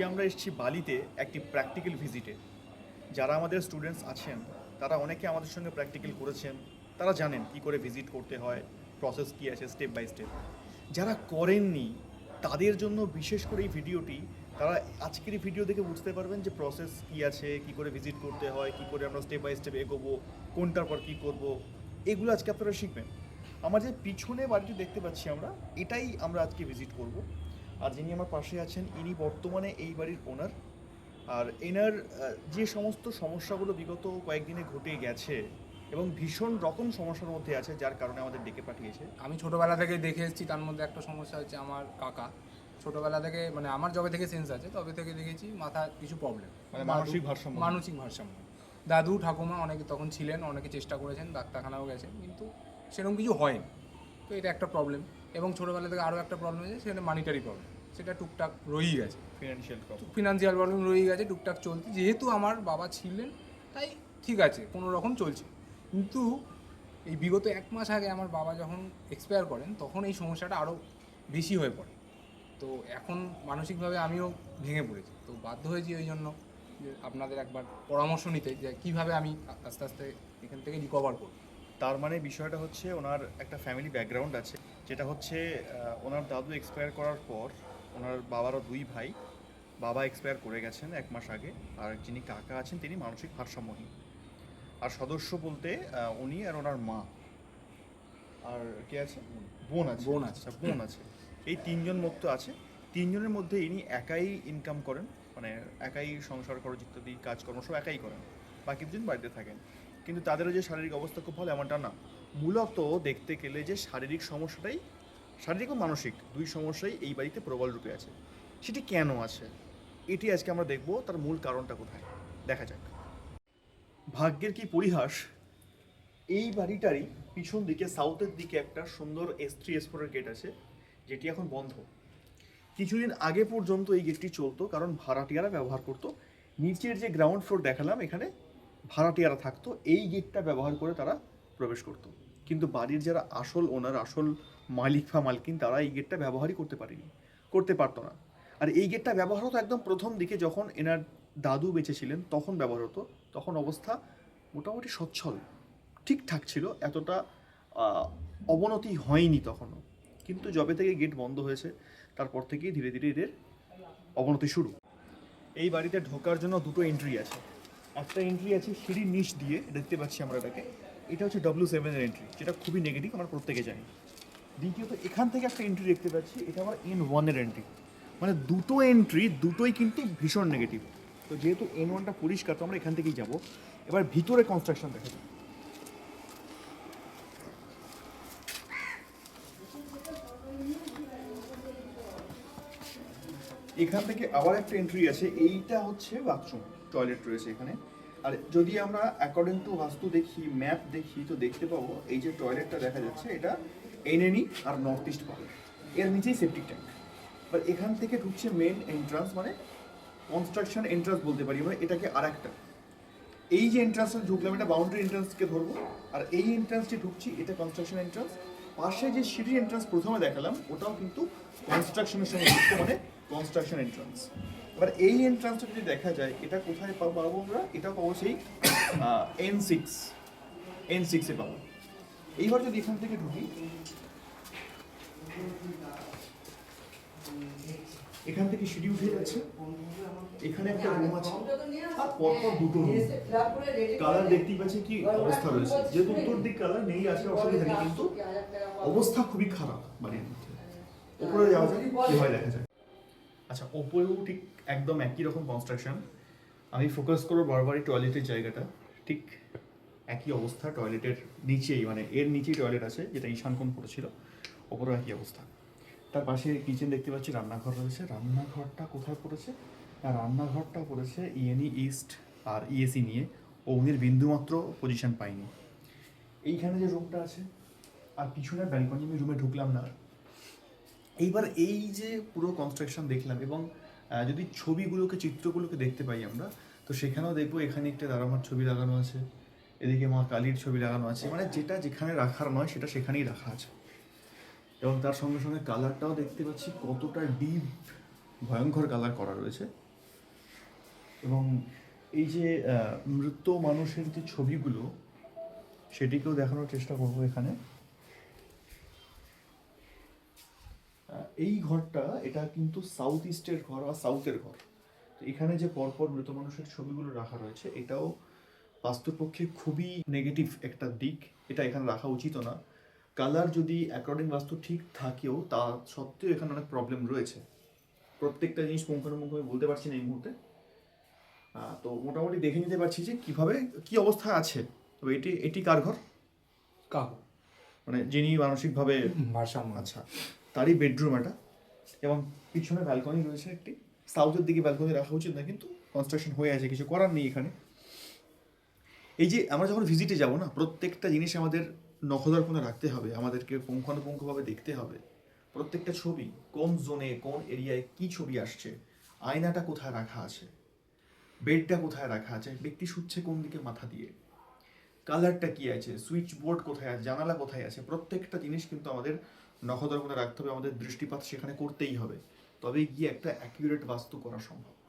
আজকে আমরা এসেছি বালিতে একটি প্র্যাকটিক্যাল ভিজিটে যারা আমাদের স্টুডেন্টস আছেন, তারা অনেকে আমাদের সঙ্গে প্র্যাকটিক্যাল করেছেন, তারা জানেন কি করে ভিজিট করতে হয় প্রসেস কী আছে স্টেপ বাই স্টেপ যারা করেননি, তাদের জন্য বিশেষ করে এই ভিডিওটি, তারা আজকের এই ভিডিও দেখে বুঝতে পারবেন যে প্রসেস কী আছে, কি করে ভিজিট করতে হয়, কি করে আমরা স্টেপ বাই স্টেপ এগোবো, কোনটার পর কী করব, এগুলো আজকে আপনারা শিখবেন। আমার যে পিছনে বাড়িটি দেখতে পাচ্ছি আমরা, এটাই আমরা আজকে ভিজিট করব। আর যিনি আমার পাশে আছেন ইনি বর্তমানে এই বাড়ির ওনার আর এনার যে সমস্ত সমস্যাগুলো বিগত কয়েকদিনে ঘটে গেছে এবং ভীষণ রকম সমস্যার মধ্যে আছে যার কারণে আমাদের ডেকে পাঠিয়েছে। আমি ছোটোবেলা থেকে দেখে এসেছি তার মধ্যে একটা সমস্যা হচ্ছে আমার কাকা। ছোটোবেলা থেকে মানে আমার যবে থেকে সেন্স আছে তবে থেকে দেখেছি মাথা কিছু প্রবলেম মানে মানসিক ভারসাম্য। মানসিক ভারসাম্য। দাদু ঠাকুমা অনেকে তখন ছিলেন অনেকে চেষ্টা করেছেন ডাক্তারখানাও গেছেন কিন্তু সেরকম কিছু হয়নি। তো এটা একটা প্রবলেম এবং ছোটোবেলা থেকে আরও একটা প্রবলেম হয়েছে সেটা মানিটারি প্রবলেম সেটা টুকটাক রয়েই গেছে। ফিনান্সিয়াল ফিনান্সিয়াল প্রবলেম রয়েই গেছে টুকটাক চলছে। যেহেতু আমার বাবা ছিলেন তাই ঠিক আছে কোনো রকম চলছে। কিন্তু এই বিগত এক মাস আগে আমার বাবা যখন এক্সপায়ার করেন তখন এই সমস্যাটা আরও বেশি হয়ে পড়ে। তো এখন মানসিকভাবে আমিও ভেঙে পড়েছি। তো বাধ্য হয়েছি ওই জন্য যে আপনাদের একবার পরামর্শ নিতে যে কীভাবে আমি আস্তে আস্তে এখান থেকে রিকভার করব। তার মানে বিষয়টা হচ্ছে ওনার একটা ফ্যামিলি ব্যাকগ্রাউন্ড আছে যেটা হচ্ছে ওনার দাদু এক্সপায়ার করার পর ওনার বাবারও দুই ভাই। বাবা এক্সপায়ার করে গেছেন এক মাস আগে আর যিনি কাকা আছেন তিনি মানসিক ভারসাম্যহীন। আর সদস্য বলতে উনি আর ওনার মা। আর কে আছে? বোন আছে। বোন আছে। আচ্ছা, বোন আছে। এই তিনজন মুক্ত আছে। তিনজনের মধ্যে ইনি একাই ইনকাম করেন মানে একাই সংসার খরচ ইত্যাদি কাজকর্ম সব একাই করেন। বাকি দুজন বাড়িতে থাকেন। কিন্তু তাদেরও যে শারীরিক অবস্থা খুব ভালো এমনটা না। মূলত দেখতে গেলে যে শারীরিক সমস্যাটাই শারীরিক ও মানসিক দুই সমস্যাই এই বাড়িতে প্রবল রূপে আছে। সেটি কেন আছে? এটি আজকে আমরা দেখব, তার মূল কারণটা কোথায়? দেখা যাক। ভাগ্যের কি পরিহাস? এই বাড়িটারই পিছন দিকে সাউথের দিকে একটা সুন্দর এস থ্রি এসপোরের গেট আছে, যেটি এখন বন্ধ। কিছুদিন আগে পর্যন্ত এই গেটটি চলতো, কারণ ভাড়াটিয়ারা ব্যবহার করতো। নিচের যে গ্রাউন্ড ফ্লোর দেখালাম, এখানে ভাড়াটিয়ারা থাকতো। এই গেটটা ব্যবহার করে তারা প্রবেশ করতো। কিন্তু বাড়ির যারা আসল ওনার আসল মালিক বা মালকিন, তারা এই গেটটা ব্যবহারই করতে পারেনি, করতে পারতো না। আর এই গেটটা ব্যবহার হতো একদম প্রথম দিকে যখন এনার দাদু বেঁচে ছিলেন, তখন ব্যবহার হতো। তখন অবস্থা মোটামুটি সচ্ছল, ঠিকঠাক ছিল, এতটা অবনতি হয়নি তখনও। কিন্তু যবে থেকে গেট বন্ধ হয়েছে, তারপর থেকেই ধীরে ধীরে এদের অবনতি শুরু। এই বাড়িতে ঢোকার জন্য দুটো এন্ট্রি আছে। একটা এন্ট্রি আছে সিঁড়ির নিচ দিয়ে, দেখতে পাচ্ছি আমরা এটাকে। এটা হচ্ছে ডব্লিউ সেভেনের এন্ট্রি যেটা খুবই নেগেটিভ আমরা প্রত্যেকে জানি। দ্বিতীয়ত, এখান থেকে একটা এন্ট্রি দেখতে পাচ্ছি, এটা আমার এন ওয়ানের এন্ট্রি মানে দুটো এন্ট্রি দুটোই কিন্তু ভীষণ নেগেটিভ তো যেহেতু এন ওয়ানটা পরিষ্কার, তো আমরা এখান থেকেই যাব। এবার ভিতরে কনস্ট্রাকশন দেখা যাক। এখান থেকে আবার একটা এন্ট্রি আছে, এইটা হচ্ছে বাথরুম টয়লেট রয়েছে এখানে। আর, যদি আমরা অ্যাকর্ডিং টু বাস্তু দেখি ম্যাপ দেখি, তো দেখতে পাবো, এই যে টয়লেটটা দেখা যাচ্ছে, এটা এনএনি আর নর্থ ইস্ট পাবে এর নিচেই সেপটিক ট্যাঙ্ক এবার এখান থেকে ঢুকছে মেন এন্ট্রান্স মানে কনস্ট্রাকশন এন্ট্রান্স বলতে পারি আমরা, এটাকে আর একটা এই যে এন্ট্রান্সটা ঢুকলাম, এটা বাউন্ডারি এন্ট্রান্সকে ধরবো, আর এই এন্ট্রান্সটি ঢুকছি, এটা কনস্ট্রাকশন এন্ট্রান্স পাশে যে সিঁড়ি এন্ট্রান্স প্রথমে দেখালাম, ওটাও কিন্তু কনস্ট্রাকশনের সঙ্গে যুক্ত মানে কনস্ট্রাকশন এন্ট্রান্স এবার এই এন্ট্রান্সটা যদি দেখা যায়, এটা কোথায় পাবো আমরা? এটা পাবো সেই এন সিক্স এন সিক্সে পাবো। এইবার যদি এখান থেকে ঢুকি, এখান থেকে সিঁড়ি উঠে যাচ্ছে। এখানে একটা রুম আছে। আর পরপর দুটো রুম কালার দেখতেই পাচ্ছি কি অবস্থা রয়েছে। যেহেতু উত্তর দিক কালার নেই, আছে অসুবিধা নেই, কিন্তু অবস্থা খুবই খারাপ বাড়ির মধ্যে। উপরে যাওয়া যাক, কি হয় দেখা যাক। আচ্ছা ওপরেও ঠিক একদম একই রকম কনস্ট্রাকশন আমি ফোকাস করব বারবারই টয়লেটের জায়গাটা। ঠিক একই অবস্থা টয়লেটের নিচেই মানে এর নিচেই টয়লেট আছে, যেটা ঈশান কোণ পড়েছিল। ওপরেও একই অবস্থা। তার পাশে কিচেন দেখতে পাচ্ছি, রান্নাঘর রয়েছে। রান্নাঘরটা কোথায় পড়েছে? রান্নাঘরটা পড়েছে ইএনই ইস্ট আর ইএসি নিয়ে। অগ্নির বিন্দুমাত্র পজিশন পাইনি। এইখানে যে রুমটা আছে, আর পিছনের ব্যালকনি আমি রুমে ঢুকলাম না। এইবার এই যে পুরো কনস্ট্রাকশন দেখলাম এবং যদি ছবিগুলোকে, চিত্রগুলোকে দেখতে পাই আমরা, তো সেখানেও দেখব এখানে একটা দারামার ছবি লাগানো আছে, এদিকে মা কালীর ছবি লাগানো আছে মানে যেটা যেখানে রাখার নয় সেটা সেখানেই রাখা আছে। এবং তার সঙ্গে সঙ্গে কালারটাও দেখতে পাচ্ছি কতটা ডিপ ভয়ঙ্কর কালার করা রয়েছে। এবং এই যে মৃত মানুষের যে ছবিগুলো, সেটিকেও দেখানোর চেষ্টা করব এখানে। এই ঘরটা এটা কিন্তু সাউথ ইস্টের ঘর বা সাউথের ঘর। এখানে যে পরপর মৃত মানুষের ছবিগুলো রাখা রয়েছে এটাও বাস্তুপক্ষে খুবই নেগেটিভ একটা দিক। এটা এখানে রাখা উচিত না। কালার যদি অ্যাকর্ডিং বাস্তু ঠিক থাকেও তা সত্ত্বেও এখানে অনেক প্রবলেম রয়েছে। প্রত্যেকটা জিনিস পুঙ্খানুপুঙ্খ আমি বলতে পারছি না এই মুহূর্তে। তো মোটামুটি দেখে নিতে পারছি যে কীভাবে কি অবস্থা আছে। তো এটি এটি কার ঘর? কাকু। মানে যিনি মানসিকভাবে ভারসাম্য আচ্ছা। তারই বেডরুম এটা। এবং পিছনে ব্যালকনি রয়েছে একটি। সাউথের দিকে ব্যালকনি রাখা উচিত না, কিন্তু কনস্ট্রাকশন হয়ে আছে, কিছু করার নেই এখানে। এই যে আমরা যখন ভিজিটে যাব না, প্রত্যেকটা জিনিস আমাদের নখদার কোণে রাখতে হবে, আমাদেরকে পুঙ্খানুপুঙ্খভাবে দেখতে হবে। প্রত্যেকটা ছবি, কোন জোনে কোন এরিয়ায় কি ছবি আসছে, আয়নাটা কোথায় রাখা আছে বেডটা কোথায় রাখা আছে, ব্যক্তি শুচ্ছে কোন দিকে মাথা দিয়ে কালারটা কি আছে সুইচ বোর্ড কোথায় আছে, জানালা কোথায় আছে, প্রত্যেকটা জিনিস কিন্তু আমাদের নখদর্পণে রাখতে হবে, আমাদের দৃষ্টিপাত সেখানে করতেই হবে। তবে গিয়ে একটা অ্যাকিউরেট বাস্তু করা সম্ভব।